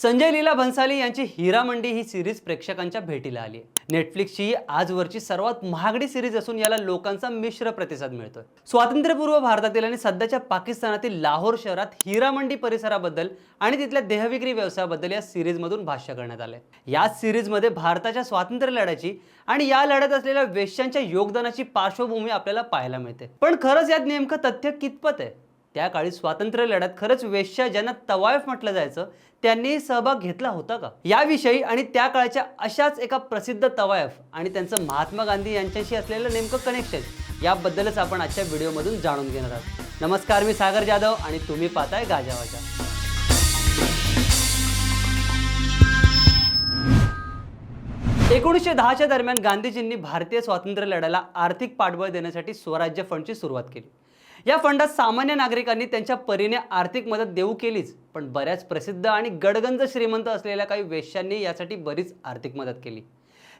संजय लीला भन्साली यांची हिरा मंडी ही सिरीज प्रेक्षकांच्या भेटीला आली नेटफ्लिक्सची ही आजवरची सर्वात महागडी सिरीज असून याला लोकांचा मिश्र प्रतिसाद मिळतोय. स्वातंत्र्यपूर्व भारतातील आणि सध्याच्या पाकिस्तानातील लाहोर शहरात हिरा मंडी परिसराबद्दल आणि तिथल्या देहविक्री व्यवसायाबद्दल या सिरीजमधून भाष्य करण्यात आले या सिरीजमध्ये भारताच्या स्वातंत्र्य लढ्याची आणि या लढ्यात असलेल्या वेश्यांच्या योगदानाची पार्श्वभूमी आपल्याला पाहायला मिळते. पण खरंच यात नेमकं तथ्य कितपत आहे? त्या काळी स्वातंत्र्य लढ्यात खरंच वेश्या ज्यांना तवायफ म्हटलं जायचं त्यांनी सहभाग घेतला होता का? याविषयी आणि त्या काळच्या अशाच एका प्रसिद्ध तवायफ आणि त्यांचं महात्मा गांधी यांच्याशी असलेलं नेमकं कनेक्शन याबद्दलच आपण आजच्या व्हिडिओमधून जाणून घेणार आहोत. नमस्कार मी सागर जाधव आणि तुम्ही पाहताय गाजावाजा एकोणीसशे दहाच्या दरम्यान गांधीजींनी भारतीय स्वातंत्र्य लढ्याला आर्थिक पाठबळ देण्यासाठी स्वराज्य फंडची सुरुवात केली. या फंडात सामान्य नागरिकांनी त्यांच्या परीने आर्थिक मदत देऊ केलीच पण बऱ्याच प्रसिद्ध आणि गडगंज श्रीमंत असलेल्या काही वेश्यांनी यासाठी बरीच आर्थिक मदत केली.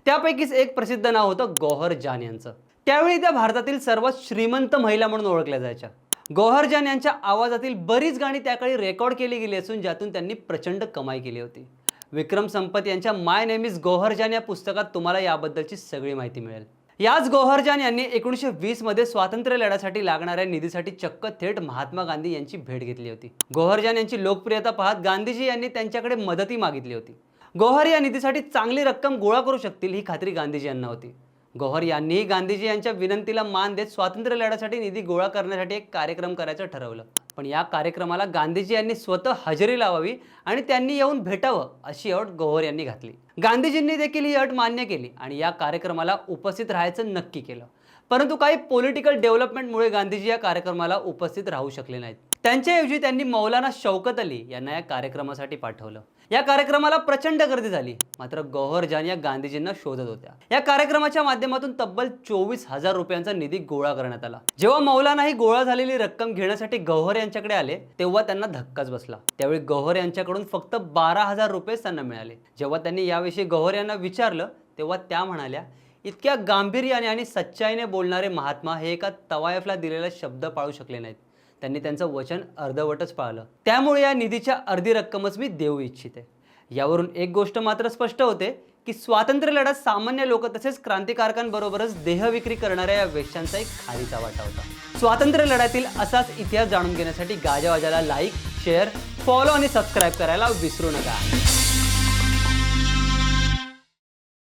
त्यापैकीच एक प्रसिद्ध नाव होतं गौहर जान यांचं. त्यावेळी त्या भारतातील सर्वात श्रीमंत महिला म्हणून ओळखल्या जायच्या. गौहर जान यांच्या आवाजातील बरीच गाणी त्याकाळी रेकॉर्ड केली गेली असून ज्यातून त्यांनी प्रचंड कमाई केली होती. विक्रम संपत यांच्या माय नेम इज गोहरजान या पुस्तकात तुम्हाला याबद्दलची सगळी माहिती मिळेल. याच गोहरजान यांनी एकोणीसशे वीसमध्ये स्वातंत्र्य लढ्यासाठी लागणाऱ्या निधीसाठी चक्क थेट महात्मा गांधी यांची भेट घेतली होती. गोहरजान यांची लोकप्रियता पाहत गांधीजी यांनी त्यांच्याकडे मदती मागितली होती. गोहर या निधीसाठी चांगली रक्कम गोळा करू शकतील ही खात्री गांधीजी यांना होती. गोहर यांनीही गांधीजी यांच्या विनंतीला मान देत स्वातंत्र्य लढ्यासाठी निधी गोळा करण्यासाठी एक कार्यक्रम करायचं ठरवलं. पण या कार्यक्रमाला गांधीजी यांनी स्वतः हजेरी लावावी आणि त्यांनी येऊन भेटावं अशी अट गोहर यांनी घातली. गांधीजींनी देखील ही अट मान्य केली आणि या कार्यक्रमाला उपस्थित राहायचं नक्की केलं. परंतु काही पॉलिटिकल डेव्हलपमेंटमुळे गांधीजी या कार्यक्रमाला उपस्थित राहू शकले नाहीत. त्यांच्याऐवजी त्यांनी मौलाना शौकत अली यांना या कार्यक्रमासाठी पाठवलं. या कार्यक्रमाला प्रचंड गर्दी झाली. मात्र गौहर जान या गांधीजींना शोधत होत्या. या कार्यक्रमाच्या माध्यमातून तब्बल चोवीस हजार रुपयांचा निधी गोळा करण्यात आला. जेव्हा मौलाना ही गोळा झालेली रक्कम घेण्यासाठी गौहर यांच्याकडे आले तेव्हा त्यांना धक्काच बसला. त्यावेळी गौहर यांच्याकडून फक्त बारा हजार रुपयेच त्यांना मिळाले. जेव्हा त्यांनी याविषयी गौहर यांना विचारलं तेव्हा त्या म्हणाल्या इतक्या गांभीर्याने आणि सच्चाईने बोलणारे महात्मा हे एका तवायफला दिलेला शब्द पाळू शकले नाहीत. त्यांनी त्यांचं वचन अर्धवटच पाळलं. त्यामुळे या निधीच्या अर्धी रक्कमच मी देऊ इच्छिते. यावरून एक गोष्ट मात्र स्पष्ट होते की स्वातंत्र्य लढ्यात सामान्य लोक तसेच क्रांतिकारकांबरोबरच देहविक्री करणाऱ्या या वेश्यांचा एक खालीचा वाटा होता. स्वातंत्र्य लढ्यातील असाच इतिहास जाणून घेण्यासाठी गाजावाजाला लाईक शेअर फॉलो आणि सबस्क्राईब करायला विसरू नका.